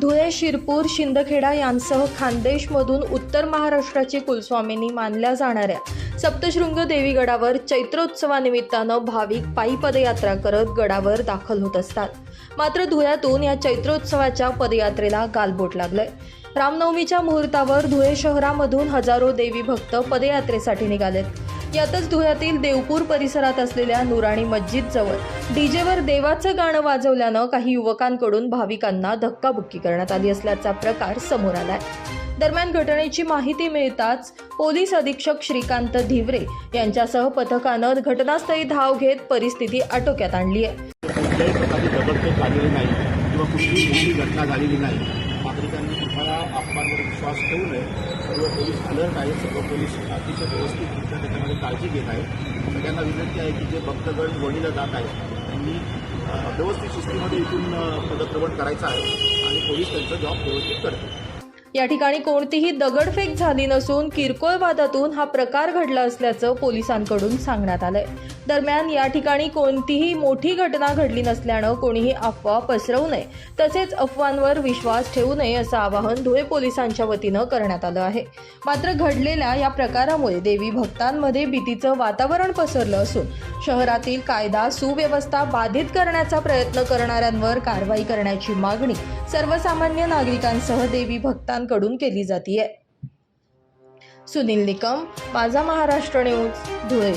धुळे शिरपूर शिंदखेडा यांसह खानदेशमधून उत्तर महाराष्ट्राची कुलस्वामिनी मानल्या जाणाऱ्या सप्तशृंग देवीगडावर चैत्रोत्सवानिमित्तानं भाविक पायी पदयात्रा करत गडावर दाखल होत असतात. मात्र धुळ्यातून या चैत्रोत्सवाच्या पदयात्रेला गालबोट लागलंय. रामनवमीच्या मुहूर्तावर धुळे शहरामधून हजारो देवी भक्त पदयात्रेसाठी निघालेत. यातच धुळ्यातील देवपूर परिसरात असलेल्या नुराणी मस्जिद जवळ डीजेवर देवाचं गाणं वाजवल्यानं काही युवकांकडून भाविकांना धक्काबुक्की करण्यात आली असल्याचा प्रकार समोर आलाय. दरम्यान घटनेची माहिती मिळताच पोलीस अधीक्षक श्रीकांत धिवरे यांच्यासह पथकानं घटनास्थळी धाव घेत परिस्थिती आटोक्यात आणली आहे. कुठल्याही प्रकारची दगडफेक झालेली नाही किंवा कुठलीही मोठी घटना झालेली नाही. आम्हाला अफवांवर विश्वास ठेवू नये. सर्व पोलीस अलर्ट आहेत. सर्व पोलीस अतिशय व्यवस्थितरित्या त्याच्यामध्ये काळजी घेत आहेत. सगळ्यांना विनंती आहे की जे भक्तगण वणीला जात आहेत त्यांनी व्यवस्थित शिस्तीमध्ये इथून अ, पदक्रमण करायचं आहे आणि पोलीस त्यांचा जॉब व्यवस्थित करतील. या ठिकाणी कोणतीही दगडफेक झाली नसून किरकोळ वादातून हा प्रकार घडला असल्याचं पोलिसांकडून सांगण्यात आलंय. दरम्यान या ठिकाणी कोणतीही मोठी घटना घडली नसल्यानं कोणीही अफवा पसरवू नये तसेच अफवांवर विश्वास ठेवू नये असं आवाहन धुळे पोलिसांच्या वतीनं करण्यात आलं आहे. मात्र घडलेल्या या प्रकारामुळे देवी भक्तांमध्ये भीतीचं वातावरण पसरलं असून शहरातील कायदा सुव्यवस्था बाधित करण्याचा प्रयत्न करणाऱ्यांवर कारवाई करण्याची मागणी सर्वसामान्य नागरिकांसह देवी भक्तांकडून केली जाते सुनील निकम माझा महाराष्ट्र न्यूज धुळे.